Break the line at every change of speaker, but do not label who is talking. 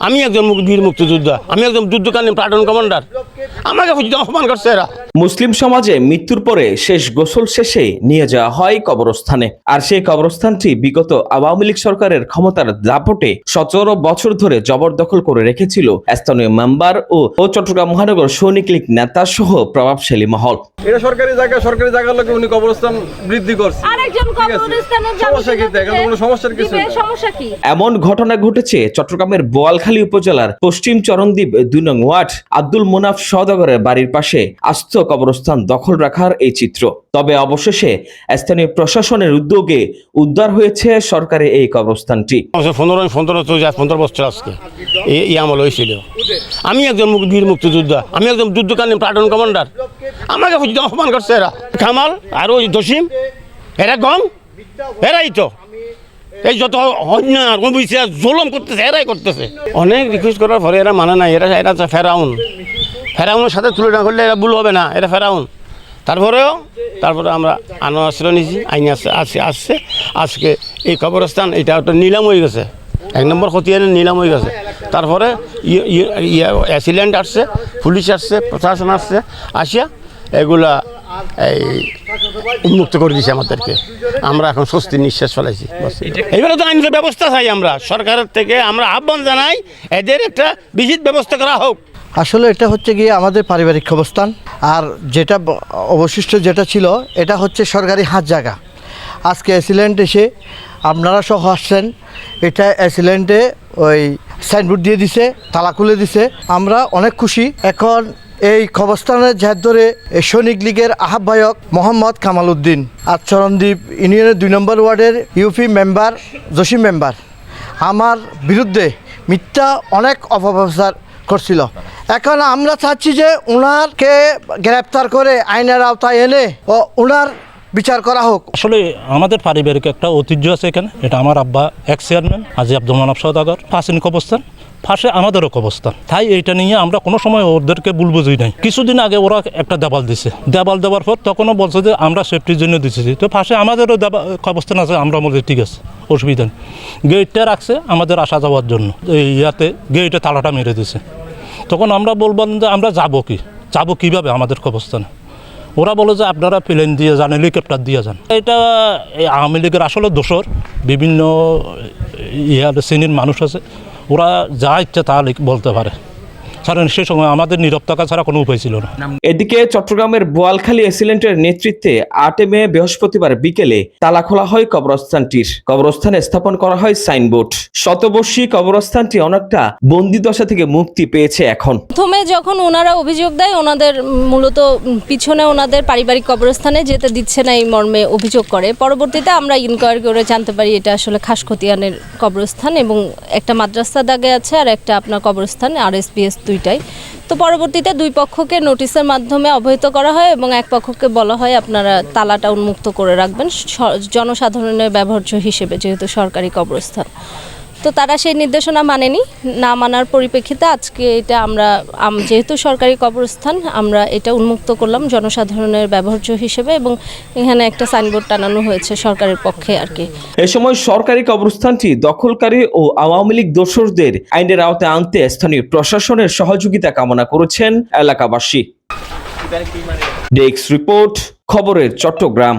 আমি একজন বীর মুক্তিযোদ্ধা আমি একজন যুদ্ধকালীন প্লাটুন কমান্ডার। আমাকে অপমান করছে এরা।
মুসলিম সমাজে মৃত্যুর পরে শেষ গোসল শেষে নিয়ে যাওয়া হয় কবরস্থানে। আর সেই কবরস্থানটি বিগত আওয়ামী লীগ সরকারের ক্ষমতার দাপটে সতেরো বছর ধরে জবরদখল করে রেখেছিল স্থানীয় মেম্বার ও চট্টগ্রাম মহানগর সৈনিক লীগ নেতা সহ প্রভাবশালী মহল।
এটা সরকারি জায়গা সরকারি জায়গার লোকে উনি কবরস্থান বৃদ্ধি করছে।
এমন ঘটনা ঘটেছে চট্টগ্রামের বোয়ালখালী উপজেলার পশ্চিম চরণদ্বীপ দুই নং ওয়ার্ড আব্দুল মুনাফ সওদাগরের বাড়ির পাশে। আস্ত কবরস্থান দখল রাখার এই চিত্র। তবে অবশেষে স্থানীয় প্রশাসনের উদ্যোগে উদ্ধার হয়েছে সরকারি এই কবরস্থানটি।
আমি একজন বীর মুক্তিযোদ্ধা। আমি একজন যুদ্ধকালীন প্লাটুন কমান্ডার। আমাকে অপমান করছে এরা। কামাল, আর ওই দসিম এরা গম এরাই তো। এই যত অন্যায় অবিশ্বাস জুলম করতেছে, এরাই করতেছে। অনেক রিকোয়েস্ট করার পরে এরা মানে নাই। এরা এরা ফেরাউন। ফেরাউনের সাথে তুলনা করলে এরা ভুল হবে না এরা ফেরাউন। তারপরেও তারপরে আমরা আনো আশ্রয় নিয়েছি আইন আসছে আসছে আসছে। আজকে এই কবরস্থান এটা একটা নিলাম হয়ে গেছে। এক নম্বর খতিয়ানের নিলাম হয়ে গেছে। তারপরে অ্যাসিলেন্ট আসছে পুলিশ আসছে প্রশাসন আসছে আসিয়া এগুলা এই উন্মুক্ত করে দিছে আমাদেরকে। আমরা এখন স্বস্তির নিঃশ্বাস ফেলাইছি। এইবারে তো আইনের ব্যবস্থা চাই আমরা। সরকারের থেকে আমরা আহ্বান জানাই এদের একটা বিহিত ব্যবস্থা করা হোক।
আসলে এটা হচ্ছে গিয়ে আমাদের পারিবারিক অবস্থান আর যেটা অবশিষ্ট যেটা ছিল, এটা হচ্ছে সরকারি হাত জায়গা। আজকে অ্যাসিলেন্ট এসে আপনারা সহ আসছেন, এটা অ্যাসিলেন্টে ওই সাইনবোর্ড দিয়ে দিছে, তালা খুলে দিছে। আমরা অনেক খুশি। এখন এই কবরস্থানের ঝাঁত ধরে সৈনিক লীগের আহ্বায়ক মোহাম্মদ কামাল উদ্দিন আর চরণদ্বীপ ইউনিয়নের দুই নম্বর ওয়ার্ডের ইউপি মেম্বার, জসিম মেম্বার। আমার বিরুদ্ধে মিথ্যা অনেক অপপ্রচার করছিল। এখন আমরা চাচ্ছি যে ওনারকে গ্রেপ্তার করে আইনের আওতায় এনে ও ওনার বিচার করা হোক।
আসলে আমাদের পারিবারিক একটা ঐতিহ্য আছে এখানে। এটা আমার আব্বা এক্স চেয়ারম্যান আজি আব্দুল মানব সদাগর প্রাচীন কবস্থান পাশে আমাদেরও কবস্থান তাই এইটা নিয়ে আমরা কোনো সময় ওদেরকে ভুল বুঝি নাই। কিছুদিন আগে ওরা একটা দেবাল দিছে। দেবাল দেওয়ার পর তখনও বলছে যে আমরা সেফটির জন্য দিচ্ছি তো পাশে আমাদেরও দেবা কবস্থান আছে, আমরা বলছি, ঠিক আছে, অসুবিধা নেই। গেটটা রাখছে আমাদের আসা যাওয়ার জন্য। এই ইয়াতে গেটে তালাটা মেরে দিছে। তখন আমরা বলবেন যে আমরা যাব কি? যাব কীভাবে আমাদের কবস্থানে ওরা বলে যে আপনারা প্লেন দিয়ে যান হেলিকপ্টার দিয়ে যান। এটা আওয়ামী লীগের আসলে দোষর। বিভিন্ন ইয়ার শ্রেণির মানুষ আছে। ওরা যা ইচ্ছা তা বলতে পারে। কারণ সে সময় আমাদের নীরব থাকা ছাড়া কোনো উপায় ছিল না।
এদিকে চট্টগ্রামের বোয়ালখালী এসিলেন্টের নেতৃত্বে আটে মে বৃহস্পতিবার বিকেলে তালা খোলা হয় কবরস্থানটির। কবরস্থানে স্থাপন করা হয় সাইনবোর্ড। শতবর্ষী কবরস্থানটি অনেকটা বন্দি দশা থেকে মুক্তি পেয়েছে এখন।
প্রথমে যখন ওনারা অভিযোগ দেয় ওনাদের মূলত পিছনে ওনাদের পারিবারিক কবরস্থানে যেতে দিচ্ছে না এই মর্মে অভিযোগ করে। পরবর্তীতে আমরা ইনকোয়ারি করে জানতে পারি এটা আসলে খাস খাসখতিয়ানের কবরস্থান এবং একটা মাদ্রাসা দাগে আছে আর একটা আপনার কবরস্থান আর এসপিএস দুইটাই। তো পরবর্তীতে দুই পক্ষকে নোটিশের মাধ্যমে অবহিত করা হয় এবং এক পক্ষকে বলা হয় আপনারা তালাটা উন্মুক্ত করে রাখবেন জনসাধারণের ব্যবহার্য হিসেবে যেহেতু সরকারি কবরস্থান। তো তারা সেই নির্দেশনা মানেনি, না মানার পরিপ্রেক্ষিতে আজকে এটা আমরা যেহেতু সরকারি কবরস্থান, আমরা এটা উন্মুক্ত করলাম জনসাধারণের ব্যবহার্য হিসেবে এবং এখানে একটা সাইনবোর্ড টানানো হয়েছে সরকারের পক্ষে আর কি।
এ সময় সরকারি কবরস্থানটি দখলকারী ও আওয়ামী লীগ দোসরদের আইনের আওতায় আনতে স্থানীয় প্রশাসনের সহযোগিতা কামনা করেছেন এলাকাবাসী। ডেস্ক রিপোর্ট, খবরের চট্টগ্রাম।